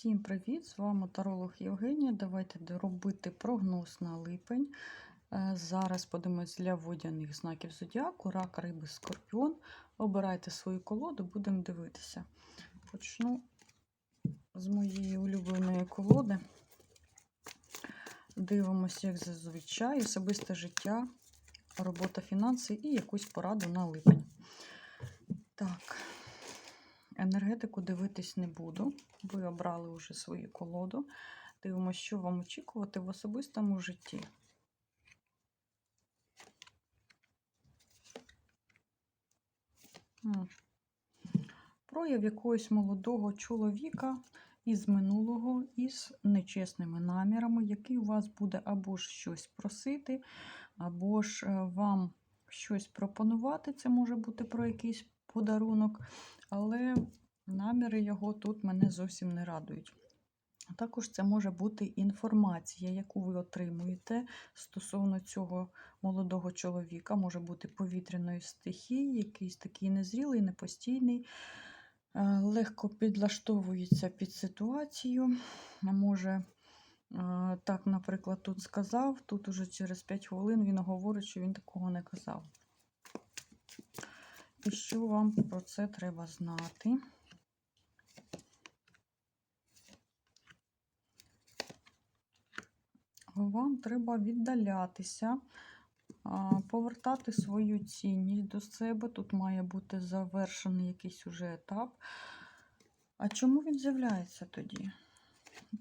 Всім привіт! З вами таролог Євгенія. Давайте робити прогноз на липень. Е, Зараз подивимось для водяних знаків зодіаку, рак, риби, скорпіон. Обирайте свою колоду, будемо дивитися. Почну з моєї улюбленої колоди. Дивимося, як зазвичай, особисте життя, робота, фінанси і якусь пораду на липень. Так. Енергетику дивитись не буду. Ви обрали вже свою колоду. Дивимося, що вам очікувати в особистому житті. Прояв якогось молодого чоловіка із минулого, із нечесними намірами, який у вас буде або ж щось просити, або ж е, вам щось пропонувати. Це може бути про якийсь подарунок, але наміри його тут мене зовсім не радують. Також це може бути інформація, яку ви отримуєте стосовно цього молодого чоловіка, може бути повітряної стихії, якийсь такий незрілий, непостійний, е, легко підлаштовується під ситуацію. Може, е, так, наприклад, тут сказав, тут уже через 5 хвилин він говорить, що він такого не казав. І що вам про це треба знати? Вам треба віддалятися, повертати свою цінність до себе. Тут має бути завершений якийсь уже етап. А чому він з'являється тоді?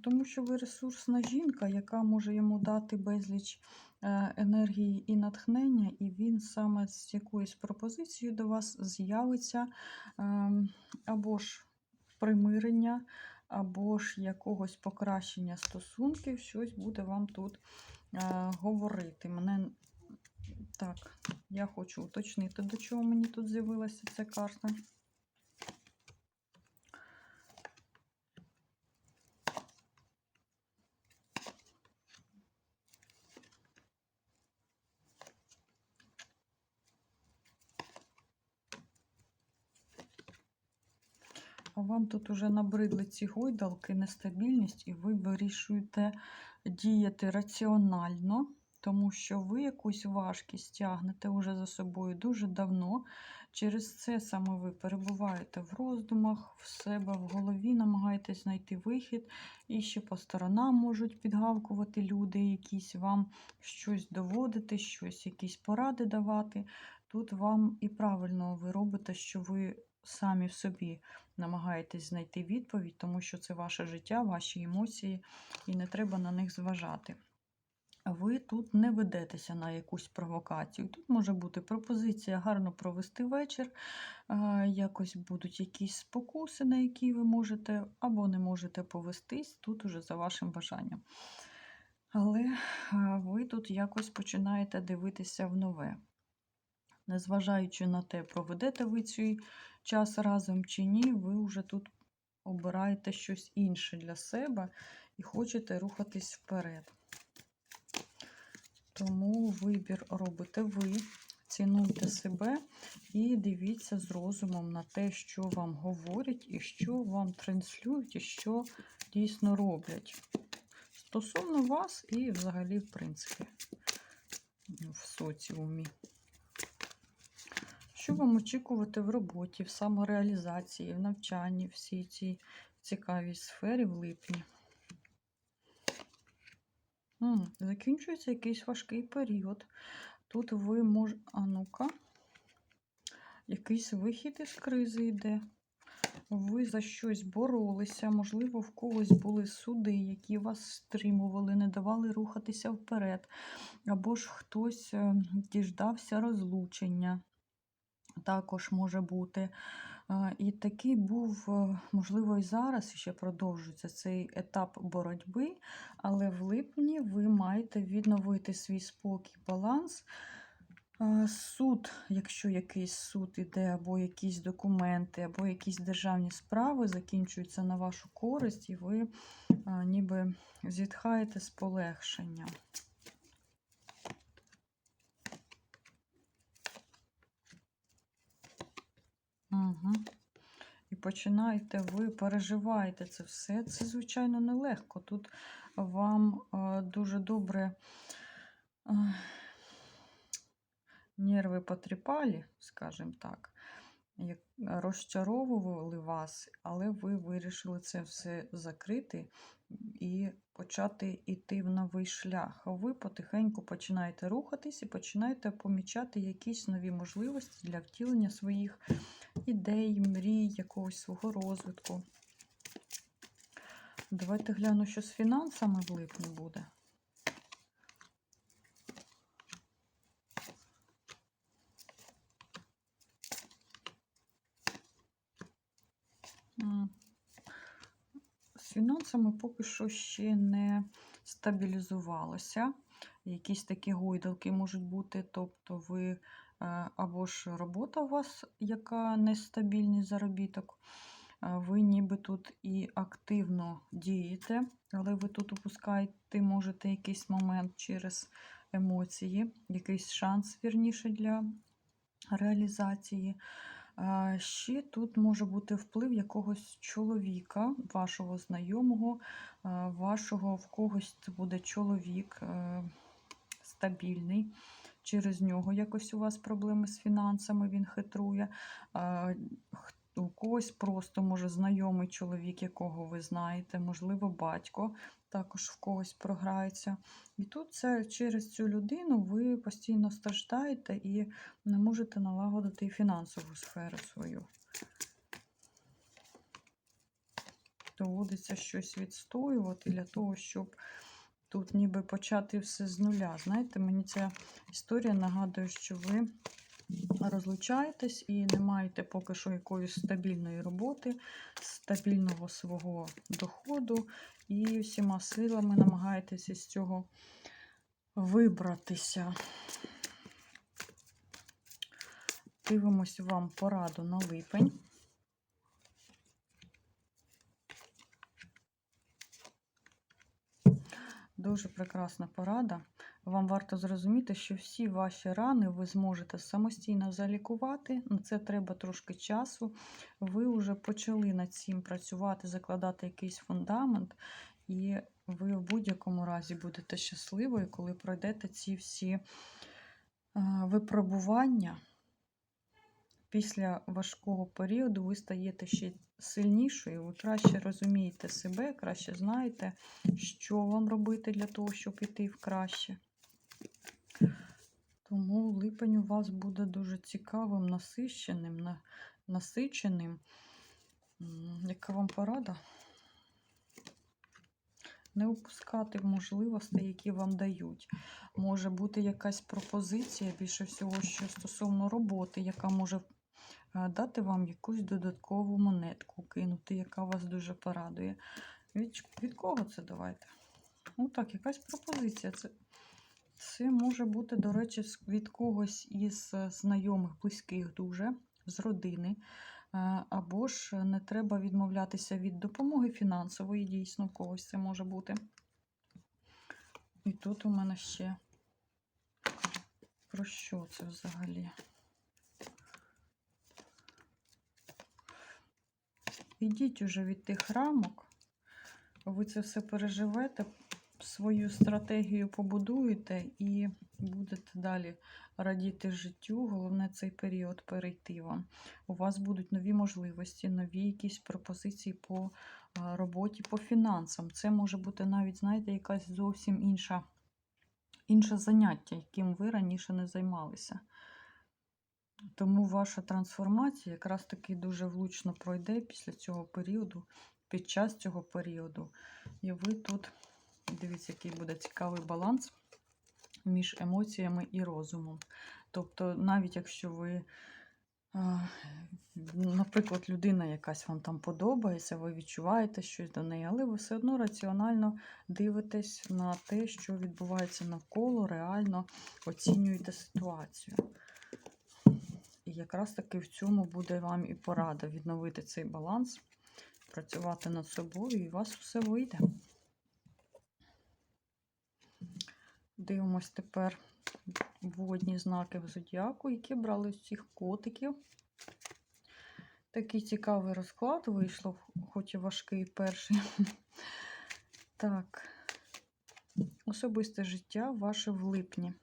Тому що ви ресурсна жінка, яка може йому дати безліч енергії і натхнення, і він саме з якоюсь пропозицією до вас з'явиться ем, або ж примирення, або ж якогось покращення стосунків, щось буде вам тут е, говорити. Мене так, я хочу уточнити, до чого мені тут з'явилася ця карта. Вам тут уже набридли ці гойдалки, нестабільність, і ви вирішуєте діяти раціонально, тому що ви якусь важкість тягнете уже за собою дуже давно. Через це саме ви перебуваєте в роздумах, в себе в голові, намагаєтесь знайти вихід, і ще по сторонам можуть підгавкувати люди, якісь вам щось доводити, щось, якісь поради давати. Тут вам і правильно ви робите, що ви самі в собі намагаєтесь знайти відповідь, тому що це ваше життя, ваші емоції, і не треба на них зважати. Ви тут не ведетеся на якусь провокацію. Тут може бути пропозиція гарно провести вечір, якось будуть якісь спокуси, на які ви можете або не можете повестись, тут уже за вашим бажанням. Але ви тут якось починаєте дивитися в нове. Незважаючи на те, проведете ви цей час разом чи ні, ви вже тут обираєте щось інше для себе і хочете рухатись вперед. Тому вибір робите ви, цінуйте себе і дивіться з розумом на те, що вам говорять, і що вам транслюють, і що дійсно роблять. Стосовно вас і взагалі, в принципі, в соціумі. Що вам очікувати в роботі, в самореалізації, в навчанні, в всій цій цікавій сфері в липні? М, Закінчується якийсь важкий період. Тут ви можете. А ну-ка, якийсь вихід із кризи йде. Ви за щось боролися, можливо, в когось були суди, які вас стримували, не давали рухатися вперед. Або ж хтось е, діждався розлучення також може бути. І такий був, е, можливо, і зараз ще продовжується цей етап боротьби, але в липні ви маєте відновити свій спокій, баланс. Суд, якщо якийсь суд іде, або якісь документи, або якісь державні справи закінчуються на вашу користь, і ви ніби зітхаєте з полегшенням. Угу. І починаєте, ви переживаєте це все. Це, звичайно, нелегко. Тут вам е, дуже добре е, нерви потріпалі, скажімо так, розчаровували вас, але ви вирішили це все закрити і почати йти в новий шлях. Ви потихеньку починаєте рухатись і починаєте помічати якісь нові можливості для втілення своїх ідей, мрій, якогось свого розвитку. Давайте гляну, що з фінансами в липні буде. З фінансами поки що ще не стабілізувалося. Якісь такі гойдалки можуть бути, тобто ви е, або ж робота у вас, яка нестабільний заробіток, е, ви ніби тут і активно дієте, але ви тут упускаєте, можете якийсь момент через емоції, якийсь шанс, вірніше, для реалізації. Ще тут може бути вплив якогось чоловіка, вашого знайомого, вашого в когось це буде чоловік е, стабільний. Через нього якось у вас проблеми з фінансами, він хитрує. У когось просто може знайомий чоловік, якого ви знаєте, можливо, батько також в когось програється. І тут це через цю людину ви постійно страждаєте і не можете налагодити і фінансову сферу свою. Доводиться щось відстоювати для того, щоб тут ніби почати все з нуля. Знаєте, мені ця історія нагадує, що ви розлучаєтесь і не маєте поки що якоїсь стабільної роботи, стабільного свого доходу, і всіма силами намагаєтесь із цього вибратися. Дивимось вам пораду на липень. Дуже прекрасна порада. Вам варто зрозуміти, що всі ваші рани ви зможете самостійно залікувати. На це треба трошки часу. Ви вже почали над цим працювати, закладати якийсь фундамент, і ви в будь-якому разі будете щасливою, коли пройдете ці всі е, випробування. Після важкого періоду ви стаєте ще сильнішою, ви краще розумієте себе, краще знаєте, що вам робити для того, щоб іти в краще. Тому липень у вас буде дуже цікавим, насиченим, на- насиченим. Яка вам порада? Не упускати можливостей, які вам дають. Може бути якась пропозиція, більше всього, що стосовно роботи, яка може е, дати вам якусь додаткову монетку, кинути, яка вас дуже порадує. Від, від кого це давайте? Ну так, якась пропозиція. Це, це може бути, до речі, від когось із е, знайомих, близьких дуже, з родини. Е, Або ж не треба відмовлятися від допомоги фінансової, дійсно, в когось це може бути. І тут у мене ще про що це взагалі? Ідіть уже від тих рамок, ви це все переживете, свою стратегію побудуєте і будете далі радіти життю. Головне цей період перейти вам. У вас будуть нові можливості, нові якісь пропозиції по роботі, по фінансам. Це може бути навіть, знаєте, якась зовсім інша, інше заняття, яким ви раніше не займалися. Тому ваша трансформація якраз таки дуже влучно пройде після цього періоду, під час цього періоду. І ви тут, дивіться, який буде цікавий баланс між емоціями і розумом. Тобто, навіть якщо ви, наприклад, людина якась вам там подобається, ви відчуваєте щось до неї, але ви все одно раціонально дивитесь на те, що відбувається навколо, реально оцінюєте ситуацію. І якраз таки в цьому буде вам і порада відновити цей баланс, працювати над собою, і у вас все вийде. Дивимось тепер водні знаки в зодіаку, які брали з цих котиків. Такий цікавий розклад вийшло, хоч і важкий перший. Так. Особисте життя ваше в липні.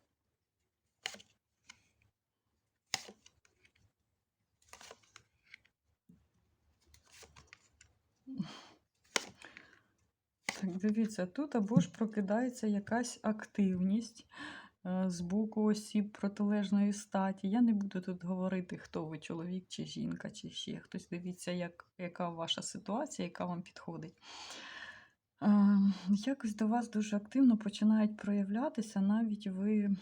Так, дивіться, тут або ж прокидається якась активність е, з боку осіб протилежної статі. Я не буду тут говорити, хто ви, чоловік чи жінка, чи ще хтось. Дивіться, як, яка ваша ситуація, яка вам підходить. Е, Якось до вас дуже активно починають проявлятися, навіть ви.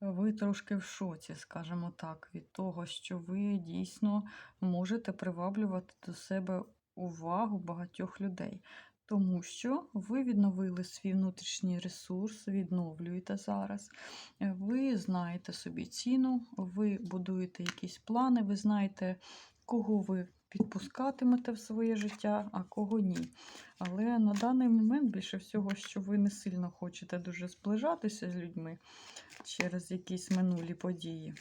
Ви трошки в шоці, скажімо так, від того, що ви дійсно можете приваблювати до себе увагу багатьох людей, тому що ви відновили свій внутрішній ресурс, відновлюєте зараз. Е, Ви знаєте собі ціну, ви будуєте якісь плани, ви знаєте, кого ви підпускатимете в своє життя, а кого ні. Але на даний момент більше всього, що ви не сильно хочете дуже зближатися з людьми через якісь минулі події.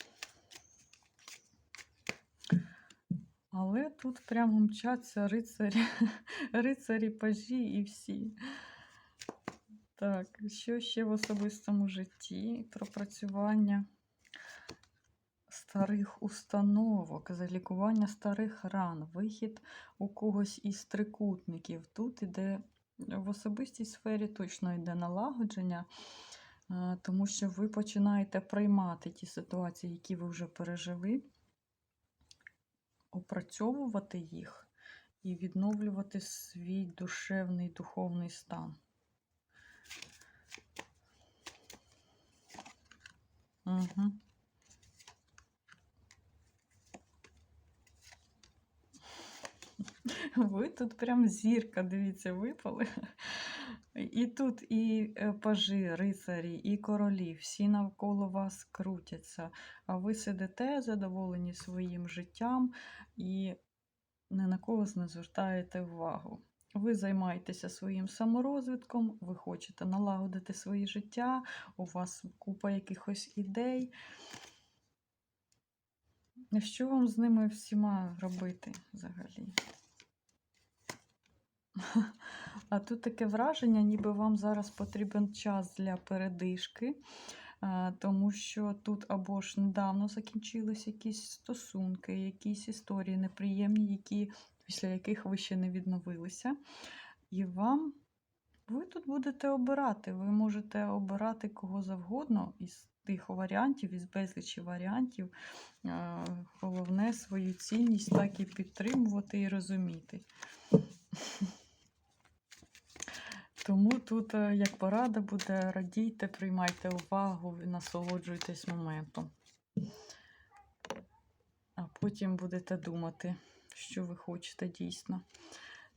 Але тут прямо мчаться рицарі, рицарі, пажі і всі. Так, що ще в особистому житті? Пропрацювання старих установок, залікування старих ран, вихід у когось із трикутників. Тут іде в особистій сфері точно йде налагодження, е, тому що ви починаєте приймати ті ситуації, які ви вже пережили опрацьовувати їх і відновлювати свій душевний духовний стан. Угу. Ви тут прям зірка, дивіться, випали. І тут і е, пажи, рицарі, і королі, всі навколо вас крутяться, а ви сидите задоволені своїм життям і ні на кого не звертаєте увагу. Ви займаєтеся своїм саморозвитком, ви хочете налагодити своє життя, у вас купа якихось ідей. Що вам з ними всіма робити взагалі? А тут таке враження, ніби вам зараз потрібен час для передишки, тому що тут або ж недавно закінчились якісь стосунки, якісь історії неприємні, які, після яких ви ще не відновилися. І вам ви тут будете обирати. Ви можете обирати кого завгодно із тих варіантів, із безлічі варіантів. Головне свою цінність так і підтримувати і розуміти. Тому тут, е, як порада буде, радійте, приймайте увагу і насолоджуйтесь моментом. А потім будете думати, що ви хочете дійсно.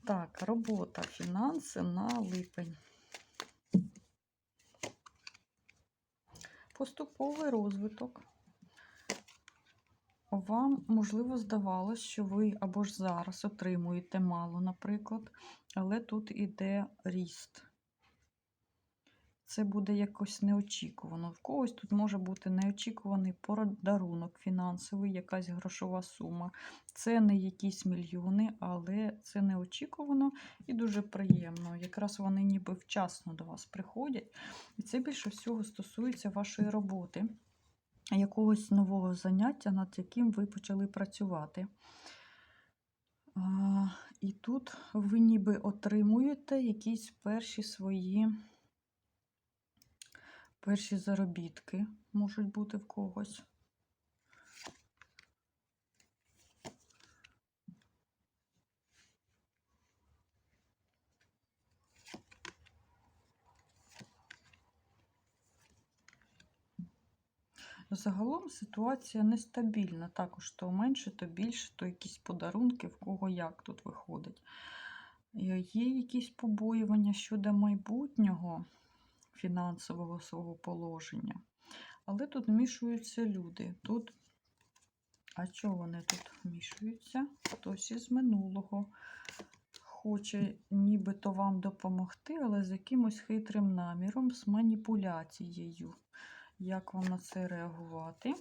Так, робота, фінанси на липень. Поступовий розвиток. Вам, можливо, здавалось, що ви або ж зараз отримуєте мало, наприклад, але тут іде ріст. Це буде якось неочікувано. В когось тут може бути неочікуваний подарунок фінансовий, якась грошова сума. Це не якісь мільйони, але це неочікувано і дуже приємно. Якраз вони ніби вчасно до вас приходять. І це більше всього стосується вашої роботи якогось нового заняття, над яким ви почали працювати. І тут ви ніби отримуєте якісь перші свої перші заробітки можуть бути в когось. Загалом ситуація нестабільна. Також то менше, то більше, то якісь подарунки, в кого як тут виходить. Є якісь побоювання щодо майбутнього фінансового свого положення. Але тут вмішуються люди. Тут, а чого вони тут вмішуються? Хтось із минулого хоче нібито вам допомогти, але з якимось хитрим наміром, з маніпуляцією. Як вам на це реагувати?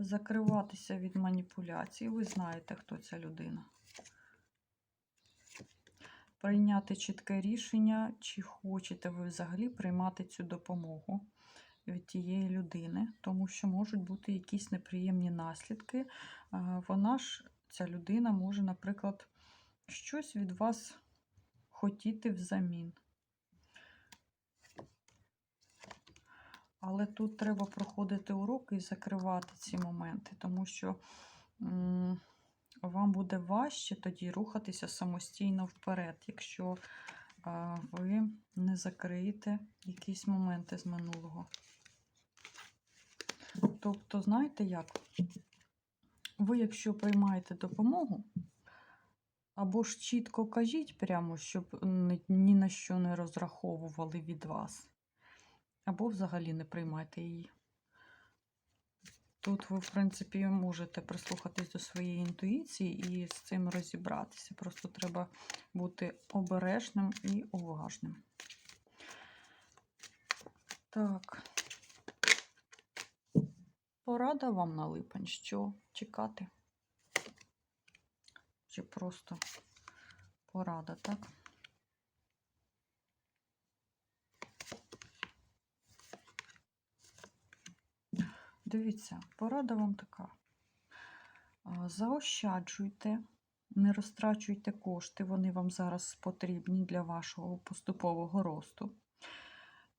закриватися від маніпуляцій. Ви знаєте, хто ця людина. Прийняти чітке рішення, чи хочете ви взагалі приймати цю допомогу від тієї людини, тому що можуть бути якісь неприємні наслідки. Вона ж, ця людина, може, наприклад, щось від вас хотіти взамін. Але тут треба проходити уроки і закривати ці моменти, тому що вам буде важче тоді рухатися самостійно вперед, якщо ви не закриєте якісь моменти з минулого. Тобто, знаєте як? Ви, якщо приймаєте допомогу, або ж чітко кажіть прямо, щоб ні- ні на що не розраховували від вас, або взагалі не приймайте її. Тут ви, в принципі, можете прислухатись до своєї інтуїції і з цим розібратися. Просто треба бути обережним і уважним. Так. Порада вам на липень. Що чекати? Чи просто порада, так? Дивіться, порада вам така. Заощаджуйте, не розтрачуйте кошти, вони вам зараз потрібні для вашого поступового росту.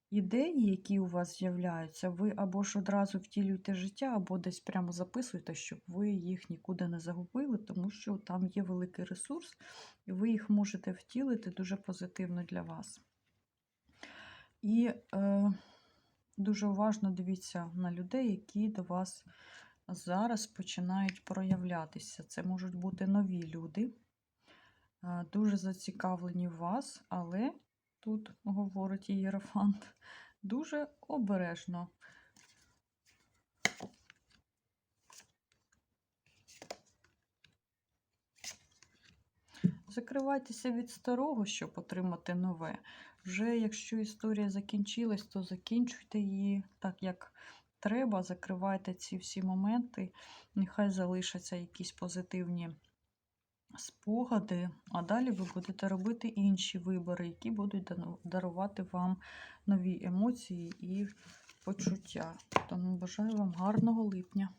Ідеї, які у вас з'являються, ви або ж одразу втілюєте життя, або десь прямо записуєте, щоб ви їх нікуди не загубили, тому що там є великий ресурс, і ви їх можете втілити дуже позитивно для вас. І е, дуже уважно дивіться на людей, які до вас зараз починають проявлятися. Це можуть бути нові люди, е, дуже зацікавлені в вас, але тут говорить Єрофант, дуже обережно. Закривайтеся від старого, щоб отримати нове. Вже якщо історія закінчилась, то закінчуйте її так, як треба. Закривайте ці всі моменти. Нехай залишаться якісь позитивні спогади, а далі ви будете робити інші вибори, які будуть дарувати вам нові емоції і почуття. Тому бажаю вам гарного липня.